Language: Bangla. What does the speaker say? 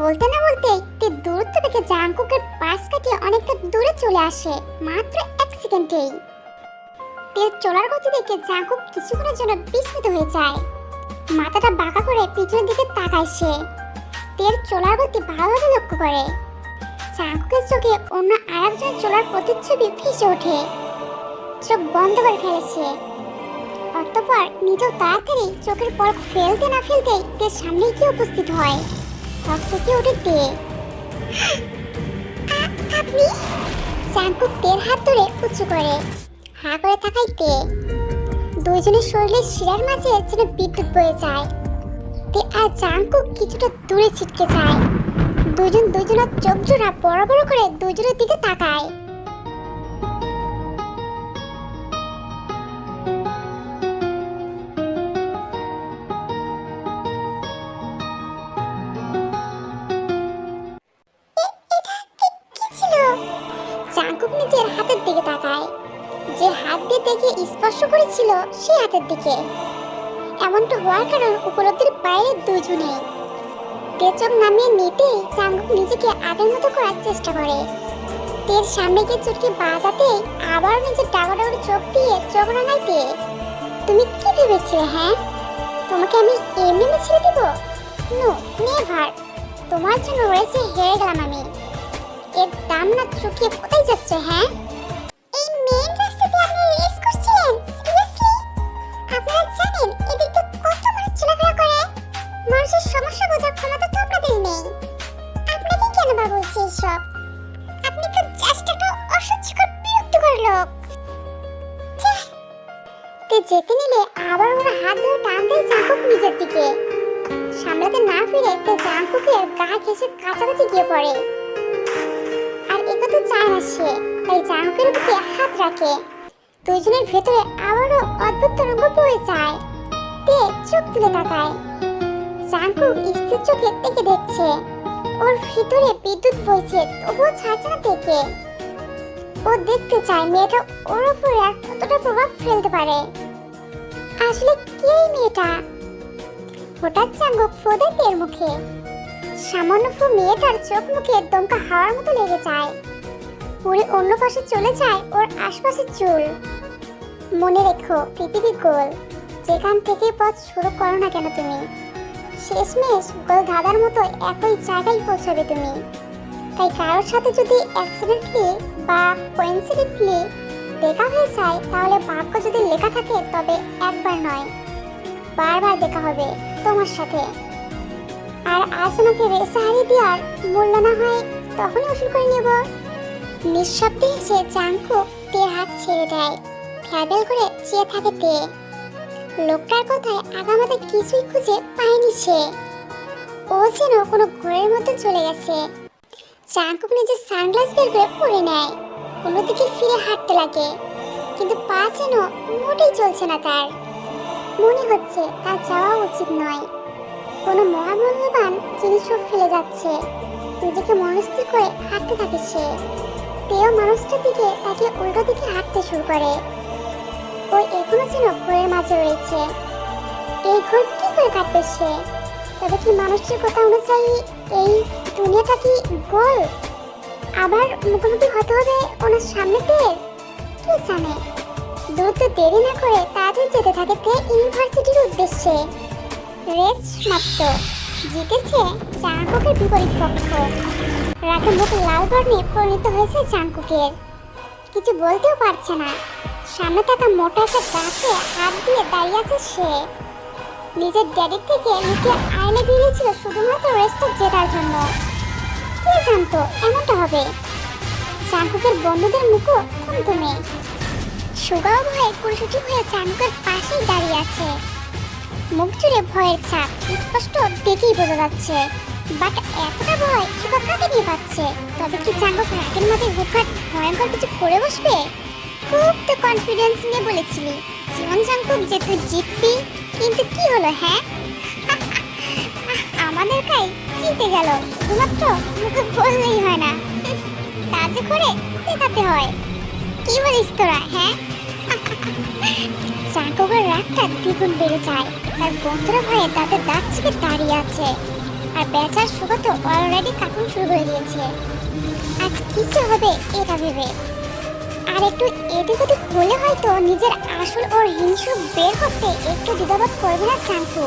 বলতে না বলতে তে দূরত্ব থেকে জাঙ্কুকের পাশ কাটিয়ে অনেকটা দূরে চলে আসে, মাত্র এক সেকেন্ডেই। তের চলার গতি দেখে জাঙ্কুক কিছুক্ষণের জন্য বিস্মিত হয়ে যায়। মাথাটা বাঁকা করে পিছনের দিকে তাকায় সে। তের চলার গতি ভালোভাবে লক্ষ্য করে। জাঙ্কুকের চোখে অন্য আরেকজন চলার প্রতিচ্ছবি ভেসে ওঠে। চোখ বন্ধ করে ফেলেছে অতঃপর নিজেও তাড়াতাড়ি চোখের পর ফেলতে না ফেলতেই তের সামনে গিয়ে উপস্থিত হয়। আপনি? হাত ধরে করে করে শিরার বিদ্যুৎ যায়। আর কিছুটা দূরে ছিটকে যায়। দুজন দুজনের চোখ জোড়া বড় বড় করে দুজনের দিকে তাকায়। হাত দিয়ে দেখে স্পর্শ করেছিল সেই হাতের দিকে। এমনটা হওয়ার কারণ উপলব্ধির বাইরে দুজনেই তেচক নামিয়ে নিতেই জাঙ্কুক নিজেকে আগের মতো করার চেষ্টা করে। তের সামনে গিয়ে চুটকি বাজাতে আবার নিজের ডাগা ডাগা চোখ দিয়ে চোখ রাঙাইতে তুমি কি ভেবেছিলে হ্যাঁ? তোমাকে আমি এমনি এমনি ছেড়ে দিব? No, never. তোমার জন্য রয়েছে হেরে গেলাম আমি। এর দাম না চুকিয়ে কোথায় যাচ্ছে হ্যাঁ? অসহ্যকর বিরক্তিকর লোক। তে যেতে নিলে আবার ওরা হাত ধরে টান দেয় জাঙ্কুক নিজের দিকে। সামলাতে না ফিরে তে জাঙ্কুকের গা ঘেঁষে কাছাকাছি গিয়ে পড়ে। আর এগোতে চায় না সে, তাই জাঙ্কুকের বুকে হাত রাখে। দুইজনের ভেতরে আবারও অদ্ভুত তরঙ্গ বয়ে যায়। তে চোখ তুলে তাকায়। জাঙ্কুক স্থির চোখে দেখে দেখছে। ওর ভিতরে বিদ্যুৎ বইছে, তবুও ছাড়ছে না দেখে ও দেখতে চায় মেয়েটা ওর উপরে কতটা প্রভাব ফেলতে পারে। আসলে কে মেয়েটা? হঠাৎ জাঙ্কুক ফোদে তের মুখে। সামান্য ফু মেয়েটার চোখ মুখে দমকা হাওয়ার মতো লেগে যায়। পুরী অন্য পাশে চলে যায় ওর আশপাশের চুল। মনে রেখো, পৃথিবী গোল। যেখান থেকে পথ শুরু করো না কেন তুমি? শেষমেশ গোল ধাঁধার মতো একই জায়গায় পৌঁছবে তুমি। তাই কারোর সাথে যদি অ্যাক্সিডেন্টলি বা কোইন্সিডেন্টলি দেখা হয়ে যায়, তাহলে ভাগ্য যদি লেখা থাকে, তবে একবার নয়। বারবার দেখা হবে তোমার সাথে। আর আজ আমাকে রেসে হারিয়ে দেওয়ার মূল্য না হয়, তখনই ওষুধ করে নেব। নিঃশব্দে এসে চাঙ্কু তের হাত ছেড়ে দেয়। ফ্যাবেল করে চেয়ে থাকে তে। লোকটার কথায় আগামাতে কিছুই খুঁজে পায়নি সে। ও যেন কোনো ঘরের মধ্যে চলে গেছে। চাঙ্কুক নিজের সানগ্লাস বের করে পরে নেয় অন্যদিকে ফিরে হাঁটতে লাগে। কিন্তু পা যেন মোটেই চলছে না তার। মনে হচ্ছে তার যাওয়া উচিত নয়। কোনো মহামূল্যবান জিনিসও ফেলে যাচ্ছে। নিজেকে মনস্থির করে হাঁটতে থাকে সে। তেও মানুষটার দিকে তাকে উল্টো দিকে হাঁটতে শুরু করে। ওই এখনও যেন ঘোরের মাঝে রয়েছে। এই ঘোর কি করে কাটবে সে? তবে কি মানুষটির কথা অনুযায়ী এই দুনিয়াটা কি গোল? আবার মুখোমুখি হতে হবে ওনার সামনেতে? কে জানে? দ্রুত দেরি না করে তাড়াতাড়ি যেতে থাকে তে ইউনিভার্সিটির উদ্দেশ্যে। রেস সমাপ্ত জিতেছে চাঙ্কুকের বিপরীত পক্ষ। রাগে মুখ লাল বর্ণে পরিণত হয়েছে চাঙ্কুকের। কিছু বলতেও পারছে না। সামনে থাকা মোটা একটা গাছে হাত দিয়ে দাঁড়িয়ে আছে সে। নিজের ড্যাডির থেকে লুকিয়ে আয়নে বেরিয়েছিল শুধুমাত্র রেসটা জেতার জন্য। কে জানতো? এমনটা হবে। চাঙ্কুকের বন্ধুদের মুখও থমথমে সুগাও ভয়ে কুলসুটি হয়ে চাঙ্কুকের পাশেই দাঁড়িয়ে আছে। মুখ জুড়ে ভয়ের ছাপ স্পষ্ট দেখেই বোঝা যাচ্ছে। বাট এতটা ভয় সুগা কাকে নিয়ে পাচ্ছে? তবে কি চাঙ্কুক রাগের মাঝে হুটহাট ভয়ঙ্কর কিছু করে বসবে? খুব তো কনফিডেন্স নিয়ে বলেছিলি। জীবন চাঙ্কুক যে তুই জিতবি। কিন্তু কি হলো হ্যাঁ? আমাদের কাই জিতে গেল। শুধুমাত্র মুখে বললেই হয় না। কাজে করে দেখাতে হয়। কি বলিস তোরা হ্যাঁ? চাকুকের রাগটা দ্বিগুণ বেড়ে যায়। তার বন্ধুরা ভয়ে তাদের দাঁত চেপে দাঁড়িয়ে আছে। আর বেচার সুগত অলরেডি কার্টুন শুরু করে দিয়েছে। আজ কিছু হবে এটা ভেবে। আর একটু এদিক ওদিক হলে হয়তো নিজের আসল ওর হিংসু বের করতে একটু দ্বিধাবোধ করবে না চাঙ্কু